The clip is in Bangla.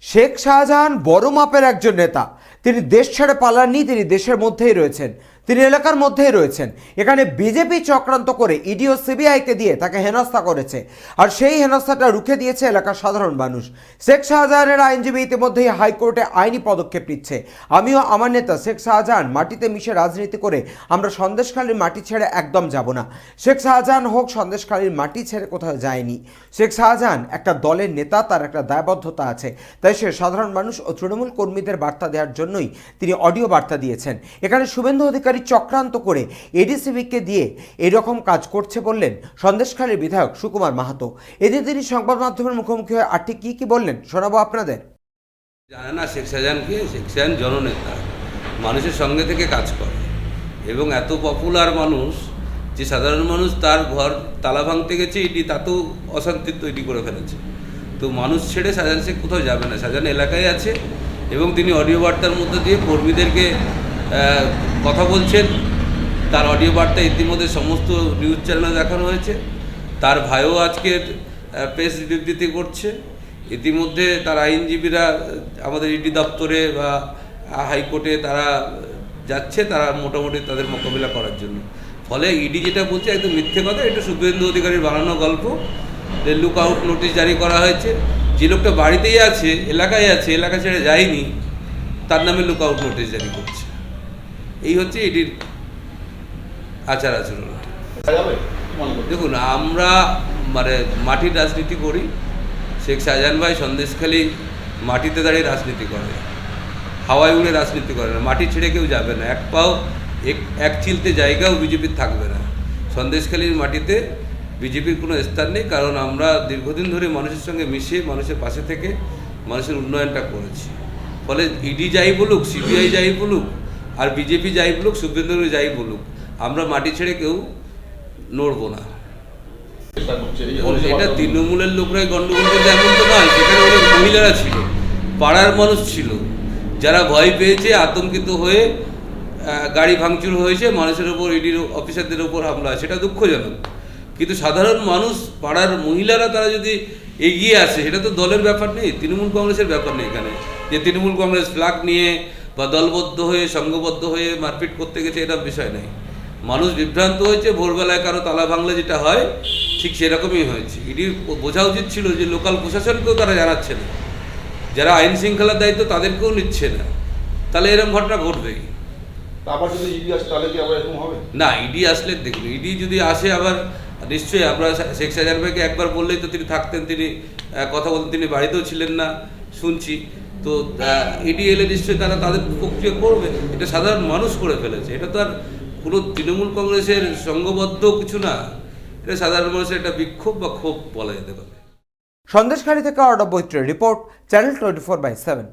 শেখ শাহজাহান বড় মাপের একজন নেতা। তিনি দেশ ছেড়ে পালাননি তিনি দেশের মধ্যেই রয়েছেন। তিনি এলাকার মধ্যেই রয়েছেন। এখানে বিজেপি চক্রান্ত করে ইডি ও সিবিআইকে দিয়ে তাকে হেনস্থা করেছে। আর সেই হেনস্থাটা রুখে দিয়েছে এলাকার সাধারণ মানুষ। শেখ শাহজাহানের আইনজীবী ইতিমধ্যেই হাইকোর্টে আইনি পদক্ষেপ নিচ্ছে। আমিও আমার নেতা শেখ শাহজাহান মাটিতে মিশে রাজনীতি করে আমরা সন্দেশখালীর মাটি ছেড়ে একদম যাব না। শেখ শাহজাহান হোক, সন্দেশখালীর মাটি ছেড়ে কোথাও যায়নি। শেখ শাহজাহান একটা দলের নেতা, তার একটা দায়বদ্ধতা আছে। তাই সে সাধারণ মানুষ ও তৃণমূল কর্মীদের বার্তা দেওয়ার জন্যই তিনি অডিও বার্তা দিয়েছেন। এখানে শুভেন্দু অধিকারী চক্রান্ত করে এডিসিবিকে দিয়ে এরকম কাজ করছে বললেন সন্দেশখালীর বিধায়ক সুকুমার মাহাতো। এদিন তিনি সংবাদ মাধ্যমের মুখোমুখি হয়ে আর ঠিক কী কী বললেন শোনাবো আপনাদের। জানে না শেখ শাহজাহানকে শেখ শাহজাহান জননেতা, মানুষের সঙ্গে থেকে কাজ করে এবং এত পপুলার মানুষ যে সাধারণ মানুষ তার ঘর তালা ভাঙতে গেছে, ইডি তাতেও অশান্তি তৈরি করে ফেলেছে। তো মানুষ ছেড়ে সাজান শেখ কোথাও যাবে না সাজান এলাকায় আছে এবং তিনি অডিও বার্তার মধ্যে দিয়ে কর্মীদেরকে কথা বলছেন। তার অডিও বার্তা ইতিমধ্যে সমস্ত নিউজ চ্যানেলে দেখানো হয়েছে। তার ভাইও আজকে প্রেস বিবৃতি করছে। ইতিমধ্যে তার আইনজীবীরা, আমাদের ইডি দপ্তরে বা হাইকোর্টে তারা যাচ্ছে, তারা মোটামুটি তাদের মোকাবিলা করার জন্য। ফলে ইডি যেটা বলছে, একদম মিথ্যে কথা, এটা শুভেন্দু অধিকারীর বানানো গল্প। লুক আউট নোটিশ জারি করা হয়েছে। যে লোকটা বাড়িতেই আছে, এলাকায় আছে, এলাকা ছেড়ে যায়নি, তার নামে লুক আউট নোটিশ জারি করছে। এই হচ্ছে এটির আচার আচরণ। দেখুন, আমরা মানে মাটির রাজনীতি করি, শেখ শাহজাহান ভাই সন্দেশখালী মাটিতে দাঁড়িয়ে রাজনীতি করে হাওয়ায় উড়ে রাজনীতি করে না, মাটি ছেড়ে কেউ যাবে না, এক পাও এক এক চিলতে জায়গাও বিজেপির থাকবে না। সন্দেশখালীর মাটিতে বিজেপির কোনো স্থান নেই, কারণ আমরা দীর্ঘদিন ধরে মানুষের সঙ্গে মিশে, মানুষের পাশে থেকে মানুষের উন্নয়নটা করেছি। ফলে ইডি যাই বলুক, সিবিআই যাই বলুক আর বিজেপি যাই বলুক শুভেন্দু যাই বলুক, আমরা মাটি ছেড়ে কেউ নড়বো না। এটা তৃণমূলের লোকরাই গন্ডগোল করছে, এমন তো নয়, সেখানে অনেক মহিলারা ছিল, পাড়ার মানুষ ছিল, যারা ভয় পেয়েছে, আতঙ্কিত হয়ে গাড়ি ভাঙচুর হয়েছে, মানুষের ওপর ইডির অফিসারদের ওপর হামলা, সেটা দুঃখজনক। কিন্তু সাধারণ মানুষ, পাড়ার মহিলারা তারা যদি এগিয়ে আসে, সেটা তো দলের ব্যাপার নেই, তৃণমূল কংগ্রেসের ব্যাপার নেই এখানে। যে তৃণমূল কংগ্রেস ফ্ল্যাগ নিয়ে বা দলবদ্ধ হয়ে সংঘবদ্ধ হয়ে মারপিট করতে গেছে এটা বিষয় নেই। মানুষ বিভ্রান্ত হয়েছে ভোরবেলায় কারও তালা ভাঙলে যেটা হয় ঠিক সেরকমই হয়েছে। ইডির বোঝা উচিত ছিল যে লোকাল প্রশাসনকেও তারা জানাচ্ছে না। যারা আইন শৃঙ্খলার দায়িত্ব তাদেরকেও নিচ্ছে না। তাহলে এরকম ঘটনা ঘটবেই আবার যদি ইডি তাহলে কি আবার এরকম হবে? না ইডি আসলে দেখুন ইডি যদি আসে আবার নিশ্চয়ই আমরা শেখ শাহজাহান ভাইকে একবার বললেই তো তিনি থাকতেন তিনি কথা বলতেন তিনি বাড়িতেও ছিলেন না শুনছি। তো ইডি এলে নিশ্চয়ই তারা তাদের প্রক্রিয়া করবে। এটা সাধারণ মানুষ করে ফেলেছে। এটা তো আর কোনো তৃণমূল কংগ্রেসের সঙ্গবদ্ধ কিছু না। এটা সাধারণ মানুষের একটা বিক্ষোভ বা ক্ষোভ বলা যেতে পারে। সন্দেশখালী থেকে অর্ডব বৈত্রের report, channel twenty four by seven.